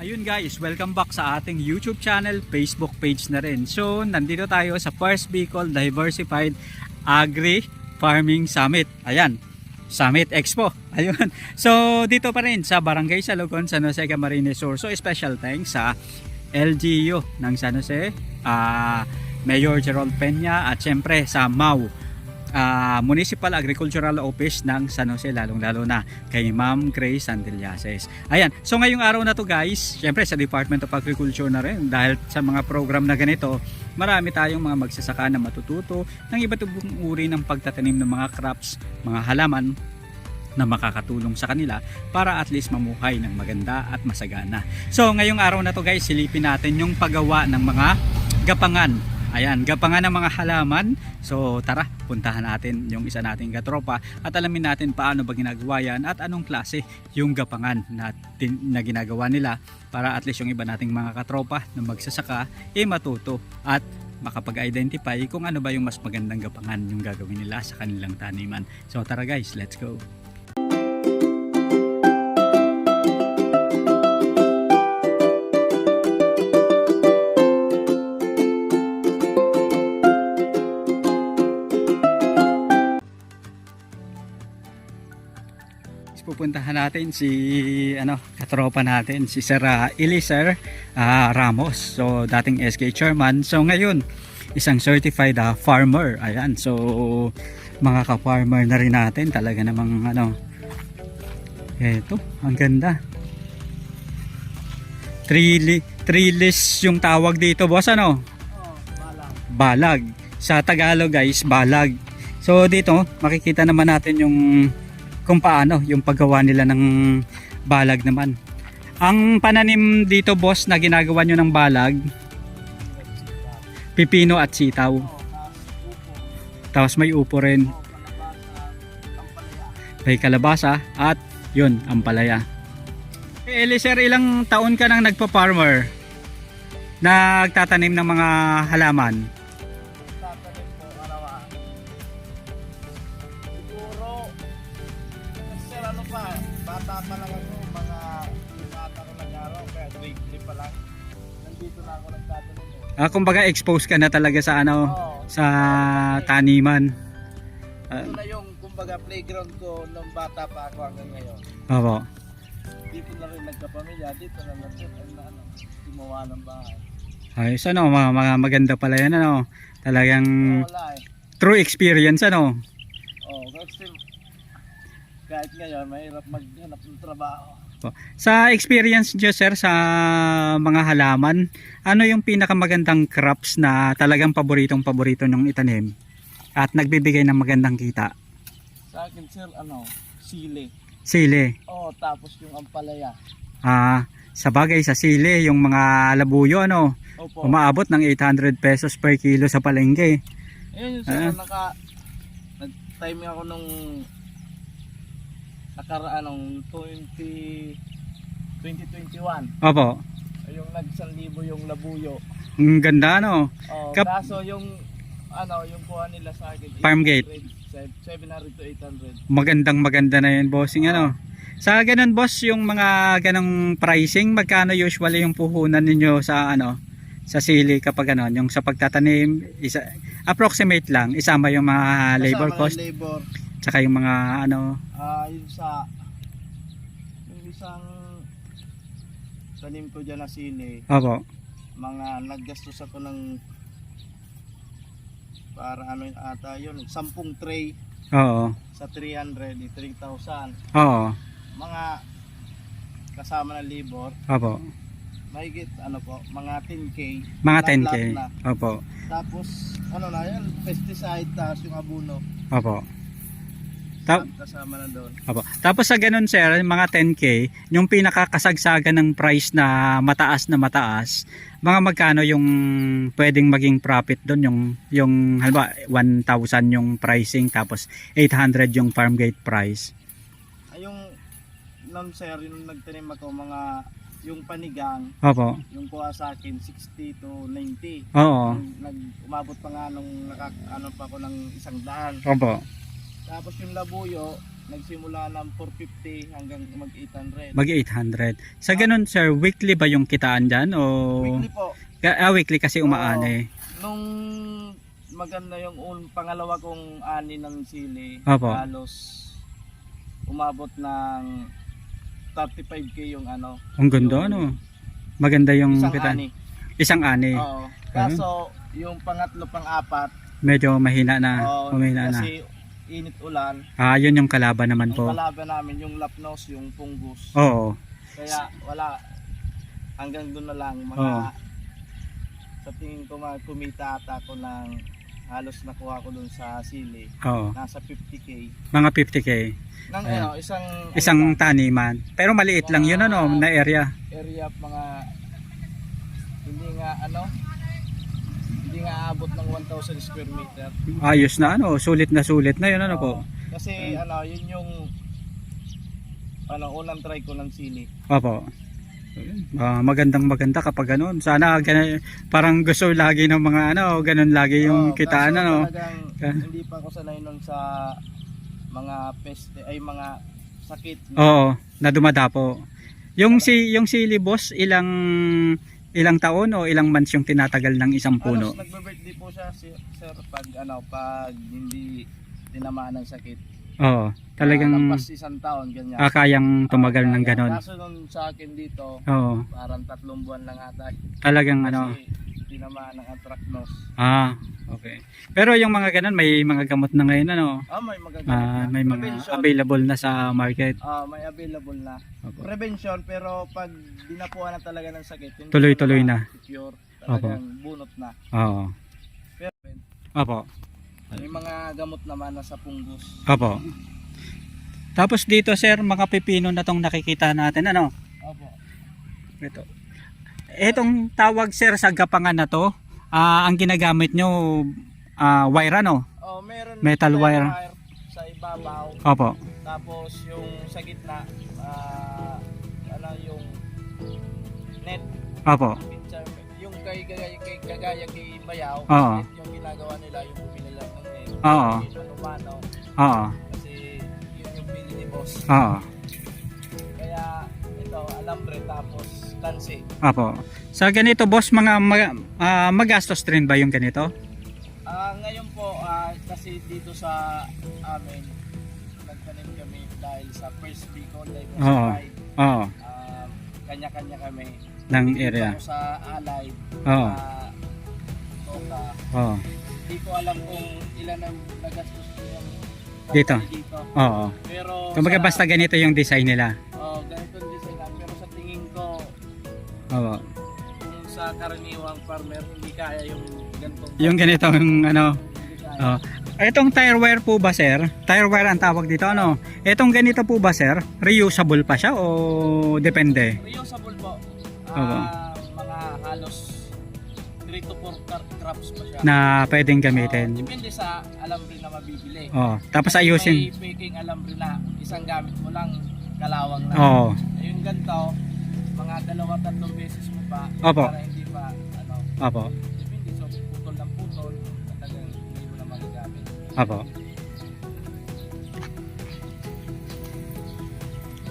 Ayun guys, welcome back sa ating YouTube channel, Facebook page na rin. So, nandito tayo sa First Bicol Diversified Agri Farming Summit. Ayan, Summit Expo. Ayun. So, dito pa rin sa Barangay Salogon, San Jose Camarines Sur. So, special thanks sa LGU ng San Jose, ah, Mayor Gerald Peña at syempre sa MAU ah, Municipal Agricultural Office ng San Jose lalong-lalo na kay Ma'am Grace Sandillases. Ayan, so ngayong araw na to guys, syempre sa Department of Agriculture na rin dahil sa mga program na ganito, marami tayong mga magsasaka na matututo ng iba't ibang uri ng pagtatanim ng mga crops, mga halaman na makakatulong sa kanila para at least mamuhay ng maganda at masagana. So ngayong araw na to guys, silipin natin yung paggawa ng mga gapangan Ayan, gapangan ng mga halaman. So tara, puntahan natin yung isa nating katropa at alamin natin paano ba ginagawa yan at anong klase yung gapangan na, na ginagawa nila para at least yung iba nating mga katropa na magsasaka eh matuto at makapag-identify kung ano ba yung mas magandang gapangan yung gagawin nila sa kanilang taniman. So tara guys, let's go! Pupuntahan natin si ano katropa natin si Sir uh, ah, Ramos. So dating SK chairman. So ngayon isang certified ah, farmer. Ayan so mga ka-farmer na rin natin. Talaga namang ano eto ang ganda. Trili, trilis yung tawag dito boss ano? Balag. Sa Tagalog guys balag. So dito makikita naman natin yung kung paano yung paggawa nila ng balag naman. Ang pananim dito boss na ginagawa nyo ng balag, pipino at sitaw. Tapos may upo rin. May kalabasa at yun, ampalaya. Eh, Eliser, ilang taon ka nang nagpa-farmer? Nagtatanim ng mga halaman? Ah, kumbaga exposed ka na talaga sa ano, Oo. sa taniman. Ah, Ito na yung, kumbaga, playground ko nung bata pa ako hanggang ngayon. opo. Dito na rin nagkapamilya, dito na lang na ano, gumawa ng bahay. Ayos ano, mga, mga maganda pala yan ano. Talagang Wala eh. true experience ano. Oh, still, kahit ngayon, mahirap maghanap ng trabaho. Sa experience nyo sir sa mga halaman, ano yung pinakamagandang crops na talagang paboritong paborito nyong itanim at nagbibigay ng magandang kita? Sa akin, sir, ano, sili. Sili. Oh, tapos yung ampalaya. Ah, sa bagay sa sili, yung mga labuyo ano, Opo. umaabot ng 800 pesos per kilo sa palengke. Ayun yung sir, Ah. naka, nag-time ako nung nakaraan nung 20, 2021. Opo. Yung nag-1,000 yung labuyo. Ang ganda ano. Oh, Kap- kaso yung ano, yung kuha nila sa akin Farm gate. 800, 700 to 800. Magandang maganda na yun bossing ano. Sa ganun boss, yung mga ganong pricing, magkano usually yung puhunan ninyo sa ano sa sili kapag ano, yung sa pagtatanim, isa, approximate lang, isama yung mga labor Kasama ng cost, labor. Tsaka yung mga ano, Ah, yung sa yung isang tanim ko dyan na sili, opo, mga naggastos ako ng para ano yun ata yun, 10 tray oo, sa 300, di 3,000. oo, Mga kasama ng labor, opo, mahigit ano po, mga 10k. mga Lahat- 10k, lahat na. opo, Tapos ano na yan, pesticide tapos yung abuno opo. Ta- kasama na doon. Opo. Tapos sa ganun sir, mga 10k, yung pinakakasagsagan ng price na mataas na mataas, mga magkano yung pwedeng maging profit doon yung yung halimbawa 1,000 yung pricing tapos 800 yung farm gate price. Ay yung nung sir, yung nagtanim ako mga yung panigang, Opo. yung kuha sa akin 60 to 90. Oo. Yung Nag umabot pa nga nung nakak ano pa ako ng isang daan. Opo. Tapos yung labuyo, nagsimula ng 450 hanggang mag 800. Mag 800. Sa ganun sir, weekly ba yung kitaan dyan? O... Weekly po. Ka- Ah, weekly kasi umaani. Nung maganda yung un, pangalawa kong ani ng sili, Opo. halos umabot ng 35k yung ano. Ang ganda Yung ano. Maganda yung Isang kitaan. ani. Isang ani. Oo. Kaso yung pangatlo pang apat, Medyo mahina na. oo, Humina na. kasi init ulan. Ah, yun yung kalaban naman Ang po. kalaban namin yung lapnos, yung fungus. Oo. Kaya wala hanggang doon na lang mga Oo. sa tingin ko mga kumita ata ako ng halos nakuha ko doon sa sili Oo. nasa 50k Mga 50k. ng Ayan. ano isang Isang ano taniman. Pero maliit lang yun ano, na area. area mga hindi nga ano hindi nga aabot ng 1000 square meter Ayos na ano, sulit na sulit na yun ano po. Oo. kasi ano yun yung ano unang try ko ng sili Opo. Ah, magandang maganda kapag ganun. Sana ganun, parang gusto lagi ng mga ano, ganun lagi yung Oo, kitaan kaso ano. talagang Ka- hindi pa ako sanay nun sa mga peste ay mga sakit Oo, na dumadapo. Yung si yung sili boss, ilang ilang taon o ilang months yung tinatagal ng isang puno? Halos nagbe-birthday po siya si, sir pag ano pag hindi tinamaan ng sakit. Oo, talagang Ah, lampas isang taon ganyan. ah, kayang tumagal Ah, ng ganon. Kaso nung sa akin dito, Oo, parang tatlong buwan lang ata. talagang Kasi ano. Tinamaan ng anthracnose. Ah, okay. Pero yung mga ganon, may mga gamot na ngayon ano. Ah, may magagamit Ah, na. may mga Prevention. available na sa market. Ah, may available na. Opo. Prevention pero pag dinapuan na talaga ng sakit, hindi Tuloy-tuloy na. Cure, talagang bunot na. Oo. Pero Opo. may mga gamot naman na sa punggos. Opo. Tapos dito sir, mga pipino na tong nakikita natin ano. Opo. Ito. Etong tawag sir sa gapangan na to, ah, ang ginagamit nyo ah, wire ano? Oh, meron Metal metal wire. sa ibabaw. Opo. Tapos yung sa gitna, ah, ano yung net, Opo. yung kay kagaya kay, kagaya kay Bayaw, Oo. yung ginagawa nila, yung bumili lang ng net. Oo. Ano-mano, Oo. kasi yun yung bili ni boss. Oo. Tapos lansi. Opo. Sa ganito boss, mga mag, ah, magastos rin ba yung ganito? Ah, ngayon po ah, kasi dito sa amin nagtanim kami dahil sa first Bicol Diversified. Oo. Um, kanya-kanya kami. Ng Dito area. ako sa Alay. Oo. ah, Toka. Oo. Hindi ko alam kung ilan ang nagastos yung Dito. dito. Oo. Pero Kumbaga sa- basta ganito yung design nila. Oo. kung sa karaniwang farmer hindi kaya yung ganitong Yung ganito yung ano. Oh. Itong tire wire po ba sir? Tire wire ang tawag dito ano? Itong ganito po ba sir? Reusable pa siya o depende? Reusable po. Oo. Ah, mga halos 3 to 4 crops pa siya. Na pwedeng Ah, gamitin. depende sa alambre na mabibili. Oh, tapos May ayusin. faking alambre na isang gamit mo lang kalawang na. Oo. Yung ganito, mga dalawa tatlong beses mo pa Opo. para hindi pa ano, Opo. depende so putol ng putol, talagang hindi mo na magagamit. Opo.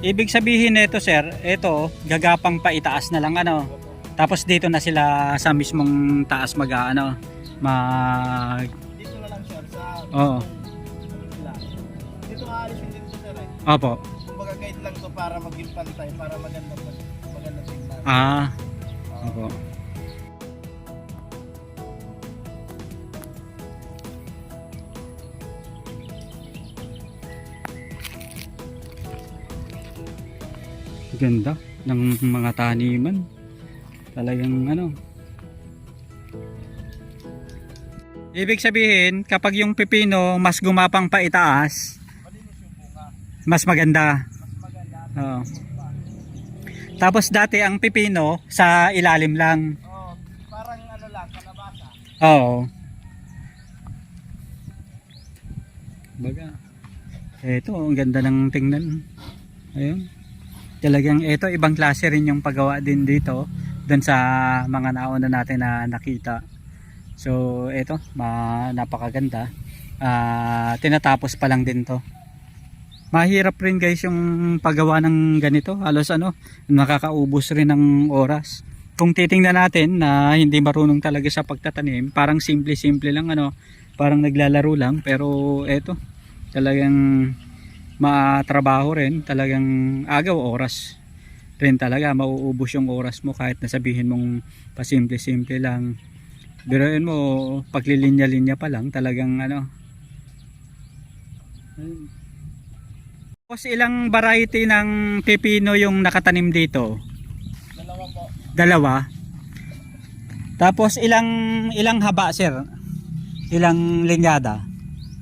Ibig sabihin nito sir, ito gagapang pa itaas na lang ano. Tapos dito na sila sa mismong taas mag ano, mag Dito na lang sir sa Oo. Dito aalisin din to sir eh. Opo. Kumbaga guide lang to para maging pantay, para maganda tingnan. Ah, opo. Ganda ng mga taniman. Talagang ano. Ibig sabihin, kapag yung pipino mas gumapang pa itaas, mas maganda. Mas maganda. Oo. Tapos dati ang pipino sa ilalim lang. Oh, parang ano lang, kalabasa. Oo. Baga. Eto, ang ganda ng tingnan. Ayun. Talagang ito, ibang klase rin yung paggawa din dito. Doon sa mga nauna natin na nakita. So, ito, ma napakaganda. Ah, tinatapos pa lang din to. Mahirap rin guys yung paggawa ng ganito. Halos ano, nakakaubos rin ng oras. Kung titingnan natin na hindi marunong talaga sa pagtatanim, parang simple-simple lang ano, parang naglalaro lang. Pero eto, talagang matrabaho rin, talagang agaw oras rin talaga. Mauubos yung oras mo kahit nasabihin mong pasimple-simple lang. Biruin mo, paglilinya-linya pa lang, talagang ano. Tapos ilang variety ng pepino yung nakatanim dito? Dalawa po. Dalawa. Tapos ilang ilang haba sir? Ilang linyada?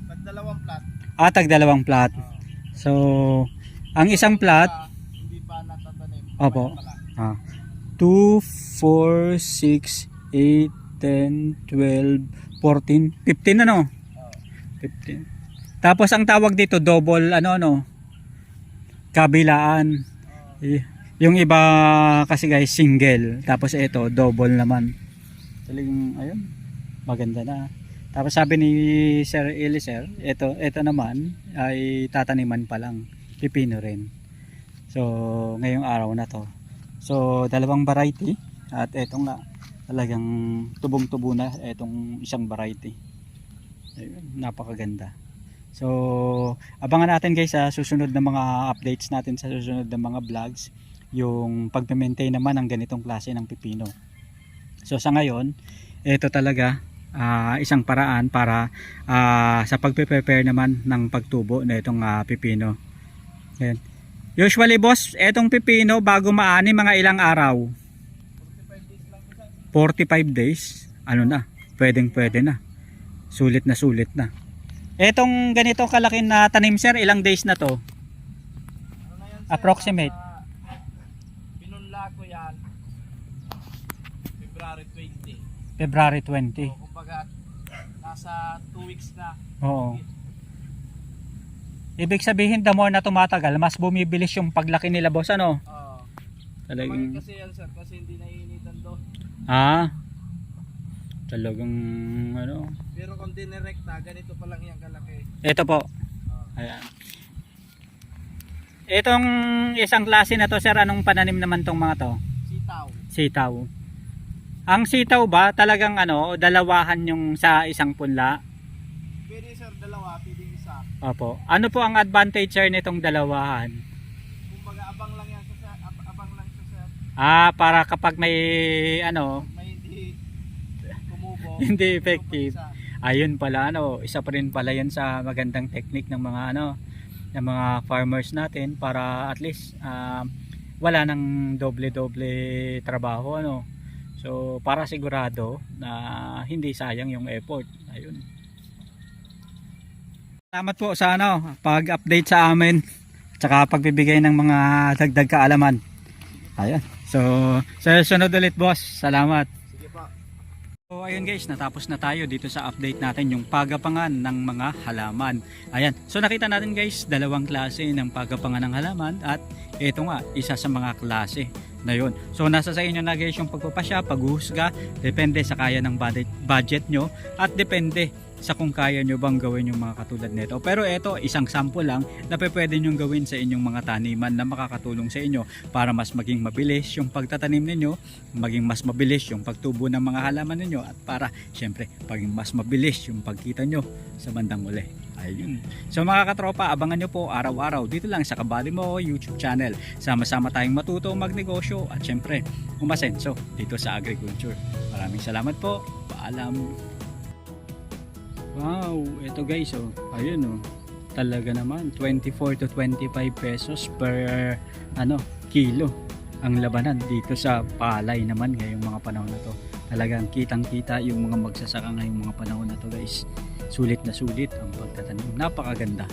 Pag dalawang plat. Ah, tag dalawang plat. So, ang isang plat, hindi pa natatanim. Opo. Ah, 2, 4, 6, 8, 10, 12, 14, 15 ano? Oo. 15. Tapos ang tawag dito double ano ano? Kabilaan. Y- Yung iba kasi guys single, tapos ito double naman. Talagang ayun, maganda na. Tapos sabi ni Sir Eliser, ito ito naman ay tataniman pa lang, pipino rin. So ngayong araw na to. So dalawang variety at etong nga talagang tubong-tubo na etong isang variety. Ayun, napakaganda. So, abangan natin guys sa susunod na mga updates natin sa susunod na mga vlogs yung pag-maintain naman ng ganitong klase ng pipino. So sa ngayon, ito talaga ah, isang paraan para ah, sa pagpe-prepare naman ng pagtubo na itong ah, pipino. Ayan. Usually boss, etong pipino bago maani mga ilang araw? 45 days. Ano na? Pwedeng pwede na. Sulit na sulit na. Etong ganito kalaki na tanim sir, ilang days na to? Ano na yan, sir? Approximate. Nasa- Pinunla ko yan. February 20. February So, 20. kumbaga, nasa 2 weeks na. Oo. Ibig sabihin the more na tumatagal, mas bumibilis yung paglaki nila boss ano? Oo. Talagang kasi yan, sir, kasi hindi naiinitan doon. ah. Talagang ano. Pero kung dinirekta, ganito pa lang yung kalaki. Ito po. Oo. Ayan. Itong isang klase na to sir, anong pananim naman tong mga to? Sitaw. Sitaw. Ang sitaw ba talagang ano, dalawahan yung sa isang punla? Pwede, sir, dalawa, pwede isa. Opo. Ano po ang advantage sir nitong dalawahan? Kumbaga, abang lang yan sa ab- abang lang sa sir. Ah, para kapag may ano, May hindi kumubo. Hindi effective. Ayun pala ano, isa pa rin pala yan sa magandang technique ng mga ano, ng mga farmers natin para at least ah, wala nang doble-doble trabaho ano. So para sigurado na hindi sayang yung effort. Ayun. Salamat po sa ano, pag-update sa amin tsaka pagbibigay ng mga dagdag kaalaman. Ayun. So, sa sunod ulit boss. Salamat. So ayun guys, natapos na tayo dito sa update natin yung pagapangan ng mga halaman. Ayan, so nakita natin guys, dalawang klase ng pagapangan ng halaman at ito nga, isa sa mga klase na yun. So nasa sa inyo na guys yung pagpapasya, paghuhusga, depende sa kaya ng budget, budget nyo at depende sa kung kaya nyo bang gawin yung mga katulad nito. Pero ito, isang sample lang na pwede nyo gawin sa inyong mga taniman na makakatulong sa inyo para mas maging mabilis yung pagtatanim ninyo maging mas mabilis yung pagtubo ng mga halaman ninyo at para syempre maging mas mabilis yung pagkita nyo sa bandang uli. Ayun. So mga katropa, abangan nyo po araw-araw dito lang sa Kabali Mo YouTube channel. Sama-sama tayong matuto magnegosyo at syempre umasenso dito sa agriculture. Maraming salamat po. Paalam. Wow, ito guys oh. Ayun oh. Talaga naman 24 to 25 pesos per ano kilo ang labanan dito sa palay naman ngayong mga panahon na to. Talagang kitang-kita yung mga magsasaka ngayong mga panahon na to guys. Sulit na sulit ang pagtatanim. Napakaganda.